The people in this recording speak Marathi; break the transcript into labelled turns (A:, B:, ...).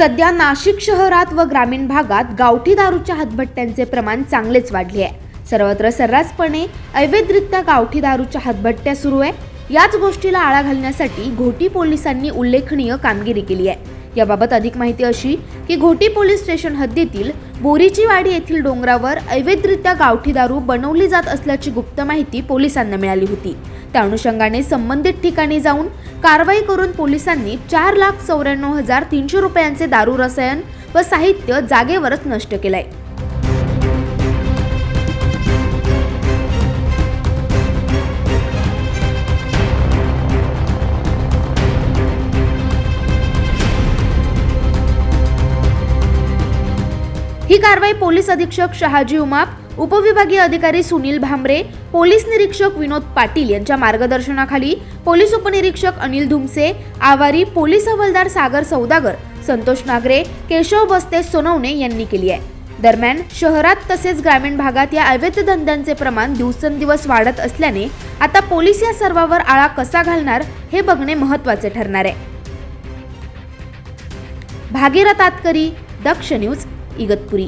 A: सध्या नाशिक शहरात व ग्रामीण भागात गावठी दारूच्या हातभट्ट्यांचे प्रमाण चांगलेच वाढले आहे. सर्वत्र सर्रासपणे अवैधरित्या गावठी दारूच्या हातभट्ट्या सुरू आहे. याच गोष्टीला आळा घालण्यासाठी घोटी पोलिसांनी उल्लेखनीय कामगिरी केली आहे. याबाबत अधिक माहिती अशी की घोटी पोलीस स्टेशन हद्दीतील बोरीची वाडी येथील डोंगरावर अवैधरित्या गावठी दारू बनवली जात असल्याची गुप्त माहिती पोलिसांना मिळाली होती. त्या अनुषंगाने संबंधित ठिकाणी जाऊन कारवाई करून पोलिसांनी चार लाख चौऱ्याण्णव हजार तीनशे रुपयांचे दारू रसायन व साहित्य जागेवरच नष्ट केलंय. ही कारवाई पोलीस अधीक्षक शहाजी उमाप उपविभागीय अधिकारी सुनील भांबरे पोलीस निरीक्षक विनोद पाटील यांच्या मार्गदर्शनाखाली पोलीस उपनिरीक्षक अनिल धुमसे आवारी पोलीस हवालदार सागर सौदागर संतोष नागरे केशव बस्ते सोनवणे यांनी केली आहे. दरम्यान शहरात तसेच ग्रामीण भागात या अवैध धंद्यांचे प्रमाण दिवसेंदिवस वाढत असल्याने आता पोलीस या सर्वावर आळा कसा घालणार हे बघणे महत्त्वाचे ठरणार आहे. भागीरथ आतकरी दक्ष न्यूज. இகத்புரி.